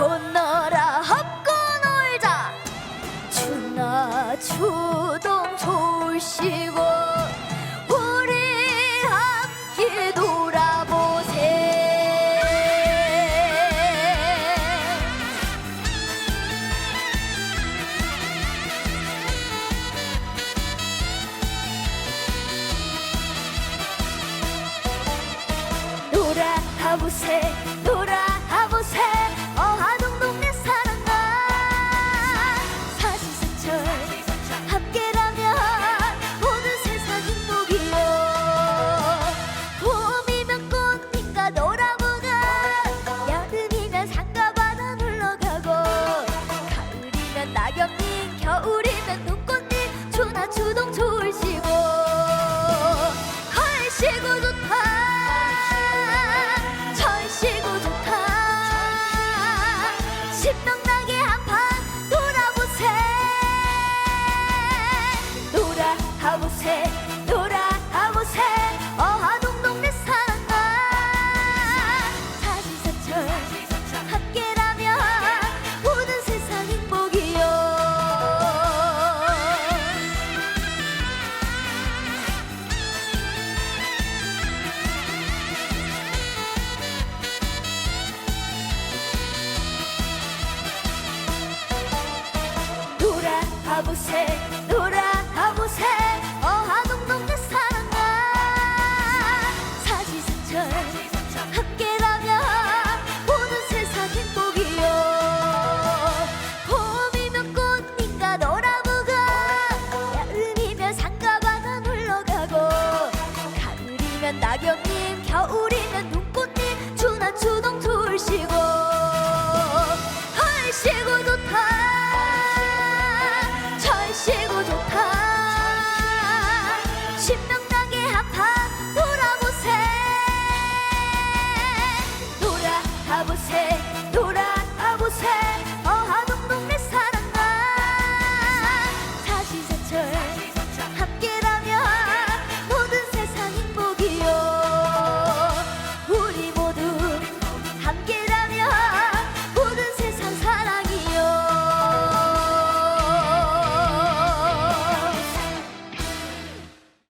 건너라 합고 놀자. 추나 추동 솔시고 우리 함께 돌아보세. 노란 하부세 놀아. 겨울이면 눈꽃잎 추나 추동 졸시고 걸시고 좋다. 절시고 좋다. 신명나게 한판 돌아보세. 돌아보세 돌아보세 돌아보세. 어하동 동네 사랑아. 사시사철 함께라면 모든 세상 행복이요. 봄이면 꽃잎과 놀아보가 여름이면 산가바다 놀러가고 가을이면 낙엽 심명나게 아파 돌아보세. 돌아가보세. 돌아가보세.